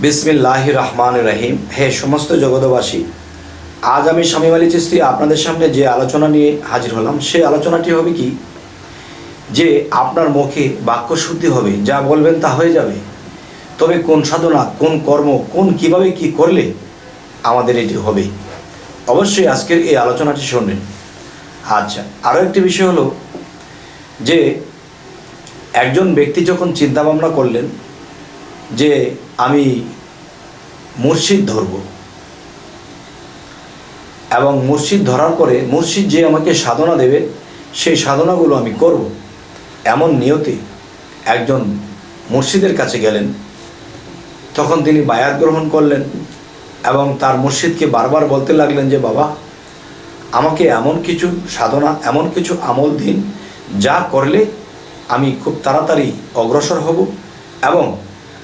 বিসমিল্লাহ রহমান রহিম হে সমস্ত জগতবাসী আজ আমি স্বামী আলী চিস্তি আপনাদের সামনে যে আলোচনা নিয়ে হাজির হলাম সেই আলোচনাটি হবে কি? যে আপনার মুখে বাক্য শুদ্ধি হবে, যা বলবেন তা হয়ে যাবে। তবে কোন সাধনা, কোন কর্ম, কোন কীভাবে কি করলে আমাদের এটি হবে? অবশ্যই আজকের এই আলোচনাটি শুনবেন। আচ্ছা আরও একটি বিষয় হলো যে, একজন ব্যক্তি যখন চিন্তা ভাবনা করলেন যে আমি মসজিদ ধরব। এবং মসজিদ ধরার পরে মসজিদ যে আমাকে সাধনা দেবে, সেই সাধনাগুলো আমি করব। এমন নিয়তে একজন মসজিদের কাছে গেলেন। তখন তিনি বায়াত গ্রহণ করলেন এবং তার মসজিদকে বারবার বলতে লাগলেন যে, বাবা, আমাকে এমন কিছু সাধনা, এমন কিছু আমল দিন, যা করলে আমি খুব তাড়াতাড়ি অগ্রসর হব এবং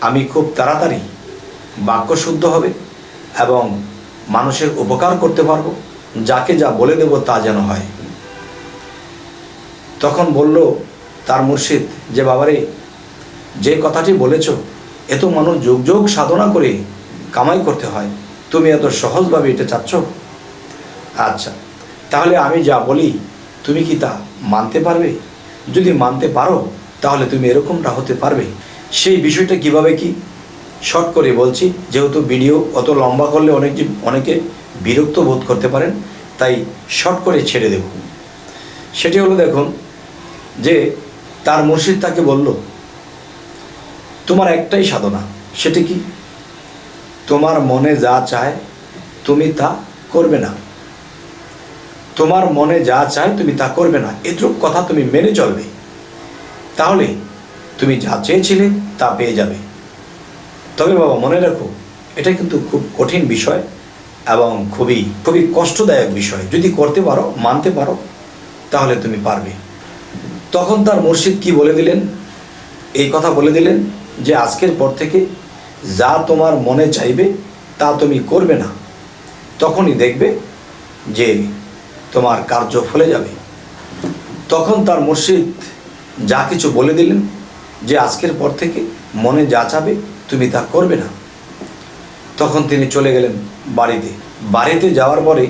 আমি খুব তাড়াতাড়ি বাক্য শুদ্ধ হবে এবং মানুষের উপকার করতে পারব, যাকে যা বলে দেব তা যেন হয়। তখন বলল তার মুর্শিদ, যে বাবারে, যে কথাটি বলেছ, এত মানুষ যোগ যোগ সাধনা করে কামাই করতে হয়, তুমি এত সহজভাবে এটা চাচ্ছ? আচ্ছা তাহলে আমি যা বলি, তুমি কি তা মানতে পারবে? যদি মানতে পারো, তাহলে তুমি এরকমটা হতে পারবে। সেই বিষয়টা কীভাবে কি? শর্ট করে বলছি, যেহেতু ভিডিও অত লম্বা করলে অনেক অনেকে বিরক্ত বোধ করতে পারেন, তাই শর্ট করে ছেড়ে দেব। সেটি হলো দেখুন, যে তার মুর্শিদ তাকে বলল, তোমার একটাই সাধনা, সেটি কি? তোমার মনে যা চায় তুমি তা করবে না। তোমার মনে যা চায় তুমি তা করবে না। এটুক কথা তুমি মেনে চলবে। তাহলে তুমি যা চেয়েছিলে তা পেয়ে যাবে। তবে বাবা, মনে রাখো, এটা কিন্তু খুব কঠিন বিষয় এবং খুবই খুবই কষ্টদায়ক বিষয়। যদি করতে পারো, মানতে পারো, তাহলে তুমি পারবে। তখন তার মুর্শিদ কি বলে দিলেন? এই কথা বলে দিলেন যে, আজকের পর থেকে যা তোমার মনে চাইবে তা তুমি করবে না। তখনই দেখবে যে, তোমার কার্য ফলে যাবে। তখন তার মুর্শিদ যা কিছু বলে দিলেন যে আজকের পর থেকে মনে যা চাবে তুমি তা করবে না। তখন তিনি চলে গেলেন বাড়িতে। বাড়িতে যাওয়ার পরে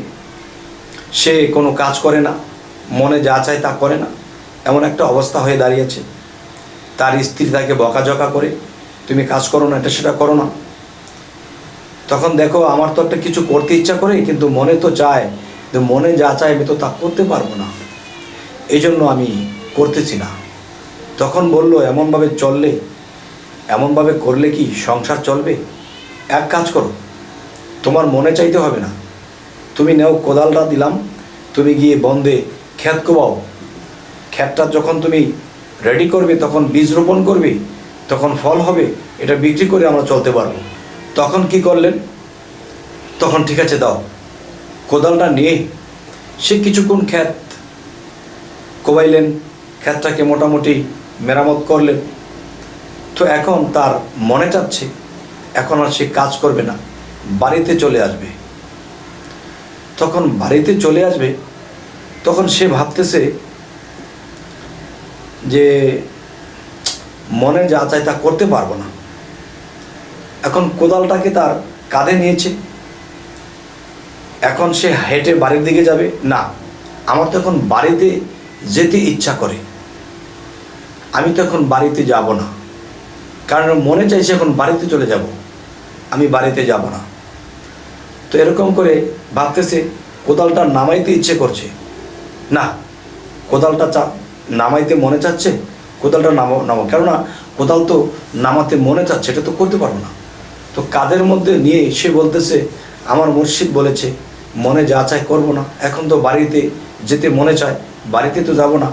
সে কোনো কাজ করে না, মনে যা চায় তা করে না, এমন একটা অবস্থা হয়ে দাঁড়িয়েছে। তার স্ত্রী তাকে বকাঝকা করে, তুমি কাজ করো না, এটা সেটা করো না। তখন দেখো, আমার তো একটা কিছু করতে ইচ্ছা করে, কিন্তু মনে তো চায় মনে যা চায় আমি তো তা করতে পারব না। এই জন্য আমি করতেছি না। তখন বলল, এমনভাবে চললে, এমনভাবে করলে কি সংসার চলবে? এক কাজ করো, তোমার মনে চাইতে হবে না। তুমি নেও কোদালটা দিলাম, তুমি গিয়ে বন্দে ক্ষেত কোবাও। ক্ষেতটা যখন তুমি রেডি করবে, তখন বীজ রোপণ করবে, তখন ফল হবে, এটা বিক্রি করে আমরা চলতে পারব। তখন কি করলেন? তখন ঠিক আছে, দাও। কোদালটা নিয়ে সে কিছুক্ষণ ক্ষেত কোবাইলেন। ক্ষেতটাকে মোটামুটি মেরামত করলেন তো এখন তার মনে চাচ্ছে, এখন আর সে কাজ করবে না, বাড়িতে চলে আসবে। তখন বাড়িতে চলে আসবে, তখন সে ভাবতেছে যে মনে যা চায় তা করতে পারব না। এখন কোদালটাকে তার কাঁধে নিয়েছে। এখন সে হেঁটে বাড়ির দিকে যাবে। না, আমার তো এখন বাড়িতে যেতে ইচ্ছা করে। আমি তো এখন বাড়িতে যাব না। কারণ মনে চাইছে এখন বাড়িতে চলে যাব। আমি বাড়িতে যাব না। তো এরকম করে ভাবতেছে, কোদালটা নামাইতে ইচ্ছে করছে। না, কোদালটা চা, নামাইতে মনে চাচ্ছে? কোদালটা নামো নামো, কেননা কোদাল তো নামাতে মনে চাচ্ছে, এটা তো করতে পারব না। তো কাদের মধ্যে নিয়ে সে বলতেছে, আমার মুর্শিদ বলেছে, মনে যা চায় করব না। এখন তো বাড়িতে যেতে মনে চায়, বাড়িতে তো যাব না।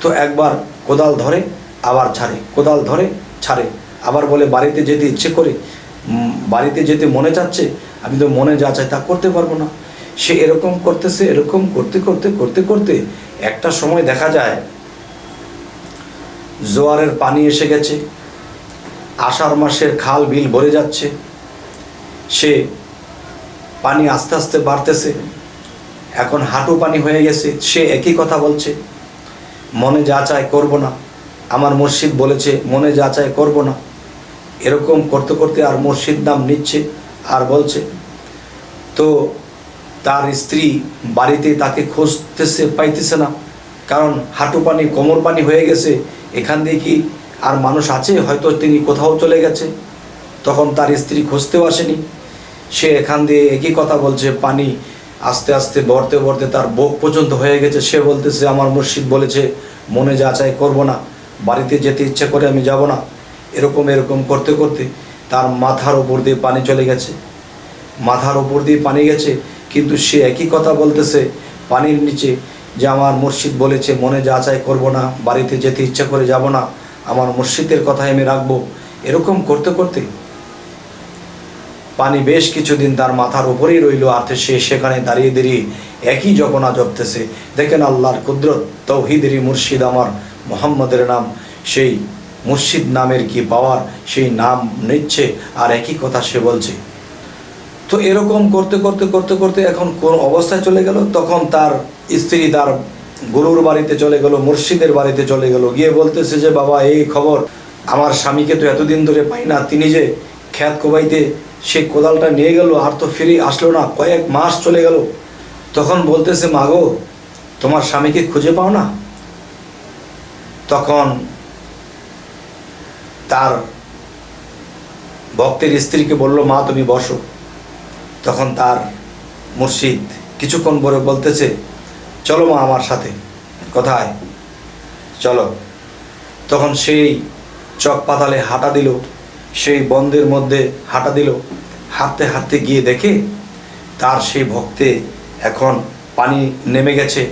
তো একবার কোদাল ধরে, আবার ছাড়ে। কোদাল ধরে, ছাড়ে। আবার বলে, বাড়িতে যেতে ইচ্ছে করে বাড়িতে যেতে মনে চাচ্ছে, আমি তো মনে যা চাই তা করতে পারব না। সে এরকম করতেছে, এরকম করতে করতে করতে করতে একটা সময় দেখা যায়, জোয়ারের পানি এসে গেছে, আষাঢ় মাসের খাল বিল ভরে যাচ্ছে, সে পানি আস্তে আস্তে বাড়তেছে, এখন হাঁটু পানি হয়ে গেছে, সে একই কথা বলছে মনে যা চায় করব না। আমার মসজিদ বলেছে, মনে যা চায় করব না। এরকম করতে করতে আর মসজিদ নাম নিচ্ছে আর বলছে, তো তার স্ত্রী বাড়িতে তাকে খুঁজতেছে, পাইতেছে না। কারণ হাঁটু পানি, কোমর পানি হয়ে গেছে। এখান দিয়ে কি আর মানুষ আছে? হয়তো তিনি কোথাও চলে গেছে। তখন তার স্ত্রী খুঁজতেও আসেনি। সে এখান দিয়ে একই কথা বলছে, পানি আস্তে আস্তে বড়তে বড়তে তার বোক পর্যন্ত হয়ে গেছে। সে বলতেছে, আমার মুর্শিদ বলেছে, মনে যা চাই করব না। বাড়িতে যেতে ইচ্ছে করে আমি যাব না। এরকম এরকম করতে করতে তার মাথার উপর দিয়ে পানি চলে গেছে। মাথার উপর দিয়ে পানি গেছে, কিন্তু সে একই কথা বলতেছে, পানির নিচে যে আমার মুর্শিদ বলেছে, মনে যা চাই করব না, বাড়িতে যেতে ইচ্ছা করে যাব না, আমার মুর্শিদের কথাই আমি রাখব। এরকম করতে করতে পানি বেশ কিছুদিন তার মাথার উপরেই রইল, আর সে সেখানে দাঁড়িয়ে দাঁড়িয়ে একই জপনা জপতেছে। দেখেন আল্লাহর কুদরত তৌহিদেরই মুর্শিদ আমার মোহাম্মদের নাম। সেই মুর্শিদ নামের কি পাওয়ার, সেই নাম নিচ্ছে, আর একই কথা সে বলছে। তো এরকম করতে করতে করতে করতে এখন কোন অবস্থায় চলে গেল? তখন তার স্ত্রী তার গুরুর বাড়িতে চলে গেল, মুর্শিদের বাড়িতে চলে গেল। গিয়ে বলতেছে যে, বাবা, এই খবর, আমার স্বামীকে তো এতদিন ধরে পাই না। তিনি যে খ্যাত কোবাইতে সেই কোদালটা নিয়ে গেল আর তো ফিরে আসলো না, কয়েক মাস চলে গেল। তখন বলতেছে, মাগো, তোমার স্বামীকে খুঁজে পাও না? তখন তার ভক্তের স্ত্রীকে বলল, মা, তুমি বসো। তখন তার মুর্শিদ কিছুক্ষণ পরে বলতেছে, চলো মা আমার সাথে। কোথায়? চলো। তখন সেই চক পাতালে হাঁটা দিল। সেই বন্ধের মধ্যে হাঁটা দিল। হাঁটতে হাঁটতে গিয়ে দেখে তার সেই ভক্তে এখন পানি নেমে গেছে।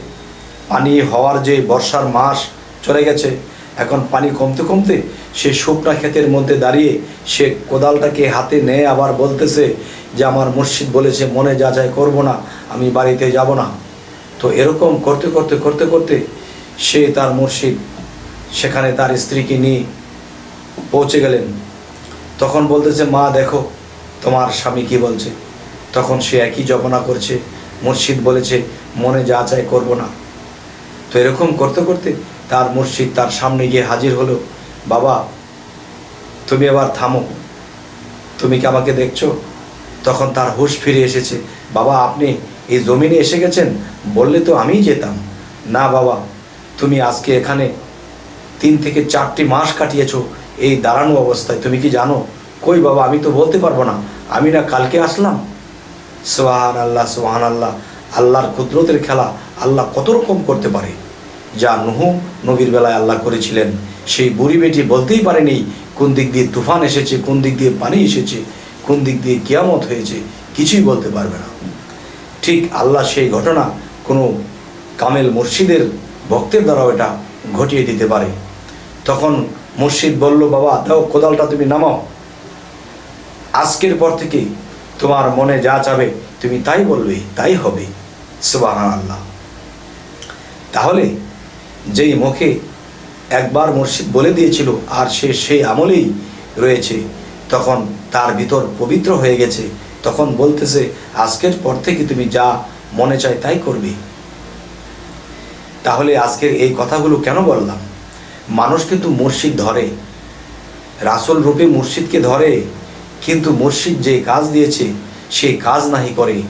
পানি হওয়ার যে বর্ষার মাস চলে গেছে, এখন পানি কমতে কমতে সে শুকনা ক্ষেতের মধ্যে দাঁড়িয়ে সে কোদালটাকে হাতে নেয় আবার বলতেছে যে, আমার মসজিদ বলেছে, মনে যা যায় করব না, আমি বাড়িতে যাব না। তো এরকম করতে করতে করতে করতে সে তার মুর্শিদ, সেখানে তার স্ত্রীকে নিয়ে পৌঁছে গেলেন। তখন বলতেছে, মা, দেখো, তোমার স্বামী কি বলছে? তখন সে একই জপনা করছে, মুর্শিদ বলেছে, মনে যা চায় করব না। তো এরকম করতে করতে তার মুর্শিদ তার সামনে গিয়ে হাজির হলো, বাবা, তুমি এবার থামো। তুমি কি আমাকে দেখছ? তখন তার হুঁশ ফিরে এসেছে, বাবা, আপনি এই জমিনে এসে গেছেন? বললে তো আমিই যেতাম। না, বাবা, তুমি আজকে এখানে তিন থেকে চারটি মাস কাটিয়েছো এই দাঁড়ানো অবস্থায়, তুমি কি জানো? কই বাবা, আমি তো বলতে পারব না। আমি না কালকে আসলাম। সোহান আল্লাহ সোহান আল্লাহ আল্লাহর কুদরতের খেলা আল্লাহ কত রকম করতে পারে। যা নুহু নবীর বেলায় আল্লাহ করেছিলেন। সেই বুড়ি বেটি বলতেই পারেনি, কোন দিক দিয়ে তুফান এসেছে, কোন দিক দিয়ে পানি এসেছে, কোন দিক দিয়ে কিয়ামত হয়েছে, কিছুই বলতে পারবে না। ঠিক আল্লাহ সেই ঘটনা কোনো কামেল মুর্শিদের ভক্তের দ্বারাও এটা ঘটিয়ে দিতে পারে। তখন মুর্শিদ বলল, বাবা, দাও কোদালটা তুমি নামাও। আজকের পর থেকে তোমার মনে যা চাবে তুমি তাই বলবে, তাই হবে। সুবাহান আল্লাহ তাহলে যেই মুখে একবার মুর্শিদ বলে দিয়েছিল, আর সে সেই আমলেই রয়েছে, তখন তার ভিতর পবিত্র হয়ে গেছে। তখন বলতেছে, আজকের পর থেকে তুমি যা মনে চায় তাই করবে। তাহলে আজকের এই কথাগুলো কেন বললাম? মানুষ কিন্তু মসজিদ ধরে, রাসুল রূপে মসজিদকে ধরে, কিন্তু মসজিদ যে কাজ দিয়েছে, সেই কাজ নাহি করে।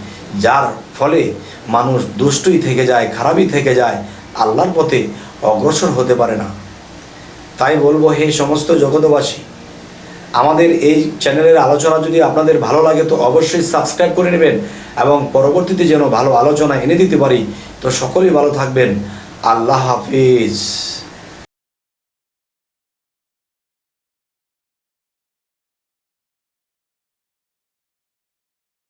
যার ফলে মানুষ দুষ্টই থেকে যায়, খারাপই থেকে যায়, আল্লাহর পথে অগ্রসর হতে পারে না। তাই বলব, হে সমস্ত জগতবাসী আমাদের এই চ্যানেলের আলোচনা যদি আপনাদের ভালো লাগে, তো অবশ্যই সাবস্ক্রাইব করে নেবেন এবং পরবর্তীতে যেন ভালো আলোচনা এনে দিতে পারি, তো সকলেই ভালো থাকবেন। আল্লাহ হাফিজ।